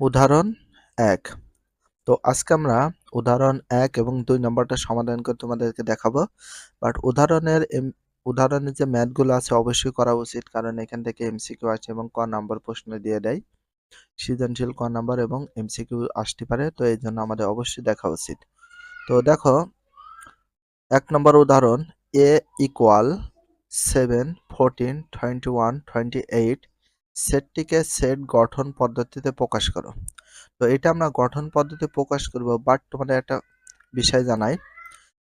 উদাহরণ এক। তো আজকে আমরা উদাহরণ এক এবং দুই নম্বরটা সমাধান করে তোমাদেরকে দেখাবো। বাট উদাহরণের উদাহরণের যে ম্যাথগুলো আছে অবশ্যই করা উচিত কারণ এখান থেকে এমসিকিউ আছে এবং ক নাম্বার প্রশ্ন দিয়ে দেয়। সৃজনশীল ক নাম্বার এবং এমসিকিউ আসতে পারে, তো এই জন্য আমাদের অবশ্যই দেখা উচিত। তো দেখো, এক নম্বর উদাহরণ A equal seven fourteen twenty one twenty eight সেটটিকে set গঠন পদ্ধতিতে প্রকাশ করো। তো এটা আমরা গঠন পদ্ধতি প্রকাশ করব বাট তোমাদের একটা বিষয় জানাই।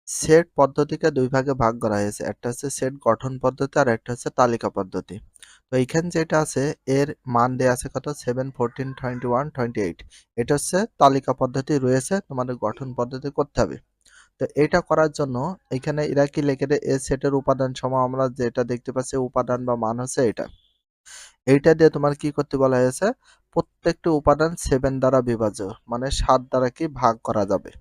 সেট পদ্ধতিকে দুই ভাগে ভাগ করা হয়েছে, একটা হচ্ছে সেট গঠন পদ্ধতি আর একটা হচ্ছে তালিকা পদ্ধতি। তো এইখানে যেটা আছে, এর মান দেওয়া আছে কত? Seven fourteen twenty one twenty eight এটা হচ্ছে তালিকা পদ্ধতি, রয়েছে, তোমাদের গঠন পদ্ধতি করতে হবে। তো এটা করার জন্য এখানে এরা কি এ সেটের উপাদান সময় আমরা যেটা দেখতে পাচ্ছি, উপাদান বা মান হচ্ছে এটা। এইটা দিয়ে তোমার কি করতে বলা হয়েছে? প্রত্যেকটি উপাদান সেভেন দ্বারা বিভাজ্য মানে সাত দ্বারা কি ভাগ করা যাবে?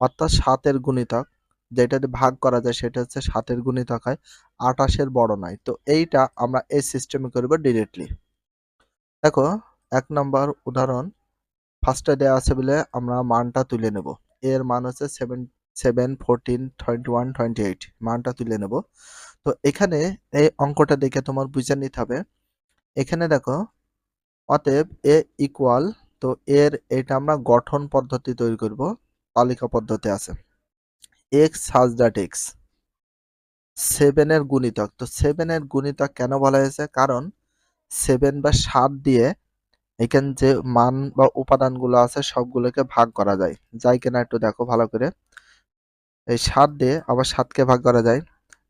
অর্থাৎ সাতের গুণিতক, যেটা দিয়ে ভাগ করা যায় সেটা হচ্ছে সাতের গুণিতক হয় আটাশের বড় নয়। তো এইটা আমরা এই সিস্টেমে করব ডিরেক্টলি দেখো, এক নম্বর উদাহরণ ফার্স্টে দেওয়া আছে বলে আমরা মানটা তুলে নেব। এর মান হচ্ছে seven seven fourteen twenty one twenty eight মানটা তুলে নেব। তো এখানে এই অঙ্কটা দেখে তোমার বুঝে নিতে হবে। এখানে দেখো, অতএব এ ইকুয়াল তো এর, এটা আমরা গঠন পদ্ধতি তৈরি করব, তালিকা পদ্ধতি আছে। এক্স সাজ দ্যাট এক্স সেভেনের গুণিতক, তো সেভেনের গুণিতক কেন বলা হয়েছে? কারণ সেভেন বা সাত দিয়ে এখানে যে মান বা উপাদানগুলো আছে, সবগুলোকে ভাগ করা যায়। যাই কিনা একটু দেখো ভালো করে। এই সাত দিয়ে আবার সাতকে ভাগ করা যায়।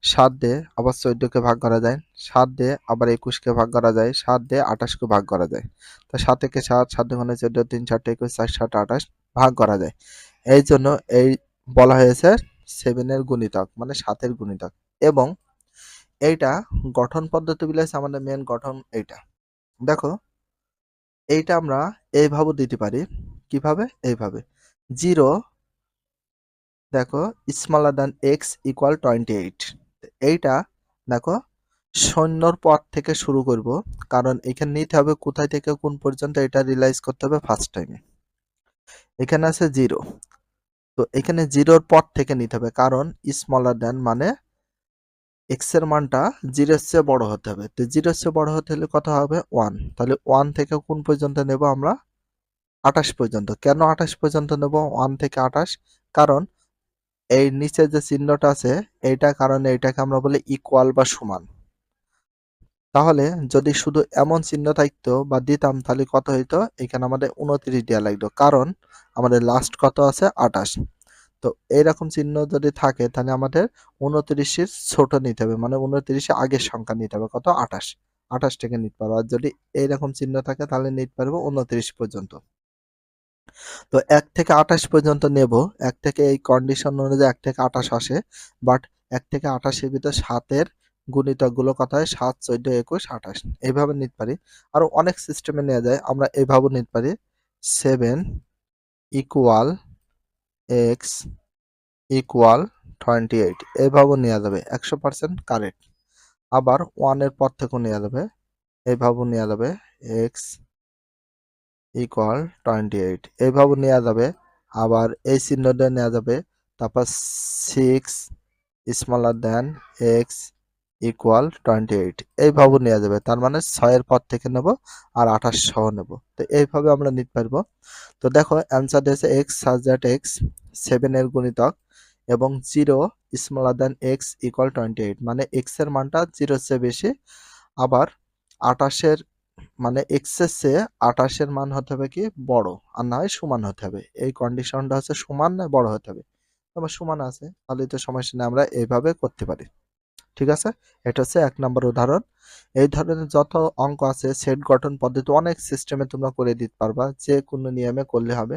সাত দিয়ে আবার চোদ্দকে ভাগ করা যায়, সাত দিয়ে আবার একুশকে ভাগ করা যায়, সাত দিয়ে আঠাশকে ভাগ করা যায়। তো সাত সাত সাত দুগুণে চোদ্দ, তিন চারটে, একুশ, চার, সাত, আঠাশ ভাগ করা যায়। এই জন্য এই বলা হয়েছে সেভেনের গুণিতক মানে সাতের গুণিতক। এবং এইটা গঠন পদ্ধতি বিলাস আমাদের মেন গঠন এইটা। দেখো, এইটা আমরা এইভাবে দিতে পারি। কীভাবে? এইভাবে। জিরো দেখো smaller than x equal twenty eight এইটা দেখো, সৈন্যর পথ থেকে শুরু করব, কারণ এখানে নিতে হবে কোথায় থেকে কোন পর্যন্ত এটা রিয়েলাইজ করতে হবে ফার্স্ট টাইমে এখানে আছে জিরো তো এখানে জিরোর পর থেকে নিতে হবে, কারণ স্মলার দ্যান মানে এক্সের মানটা জিরোর চেয়ে বড় হতে হবে। তো জিরোর চেয়ে বড় হতে হলে কত হবে? ওয়ান তাহলে ওয়ান থেকে কোন পর্যন্ত নেব আমরা? আঠাশ পর্যন্ত। কেন আঠাশ পর্যন্ত নেব? ওয়ান থেকে আঠাশ। কারণ এই নিচে যে চিহ্নটা আছে এইটা কারণে এটাকে আমরা বলি ইকুয়াল বা সমান। তাহলে যদি শুধু এমন চিহ্ন থাকতো বা দিতাম, তাহলে কত হইতো? এখানে আমাদের উনত্রিশ দেওয়া লাগতো। কারণ আমাদের লাস্ট কত আছে? আঠাশ। তো এইরকম চিহ্ন যদি থাকে, তাহলে আমাদের উনত্রিশের ছোট নিতে হবে। মানে উনত্রিশে আগের সংখ্যা নিতে হবে। কত? আঠাশ। আঠাশ থেকে নিতে পারব। আর যদি এইরকম চিহ্ন থাকে, তাহলে নিতে পারব উনত্রিশ পর্যন্ত। তো এক থেকে আঠাশ পর্যন্ত নেব। এক থেকে এই কন্ডিশন অনুযায়ী এক থেকে আঠাশ আসে। বাট এক থেকে আঠাশের ভিতর সাতের গুণিতকগুলো কথা হয়? সাত, চোদ্দ, একুশ, আঠাশ। এইভাবে নিতে পারি। আরও অনেক সিস্টেমে নেওয়া যায়। আমরা এইভাবে নিতে পারি। Seven equal x equal twenty eight এইভাবে নেওয়া যাবে। একশো পার্সেন্ট কারেক্ট আবার ওয়ানের পর থেকেও নেওয়া যাবে। এইভাবে নেওয়া যাবে। এক্স ইকুয়াল টোয়েন্টি এইট এইভাবে নেওয়া যাবে। আবার এই চিহ্নটা নেওয়া যাবে। তারপর six smaller then x equal twenty eight এইভাবে নেওয়া যাবে। তার মানে ছয়ের পর থেকে নেব আর আঠাশ সহ নেব। তো এইভাবে আমরা নিতে পারব। তো দেখো অ্যান্সার দিয়েছে এক্স সাজ দ্যাট এক্স সেভেনের গুণিতক এবং zero smaller than x equal twenty eight মানে এক্সের মানটা জিরোর চেয়ে বেশি। আবার আঠাশের মানে এক্সের চেয়ে আঠাশের মান হতে হবে কি বড়, আর না হয় সমান হতে হবে। এই কন্ডিশনটা হচ্ছে সমান না বড় হতে হবে? তবে সমান আছে, তাহলে তো সমস্যা নেই, আমরা এইভাবে করতে পারি। ঠিক আছে? এটা হচ্ছে এক নম্বর উদাহরণ। এই ধরনের যত অঙ্ক আছে, সেট গঠন পদ্ধতি অনেক সিস্টেমে তোমরা করে দিতে পারবা যে কোনো নিয়মে করলে হবে।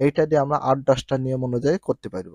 এইটা দিয়ে আমরা আট দশটা নিয়ম অনুযায়ী করতে পারব।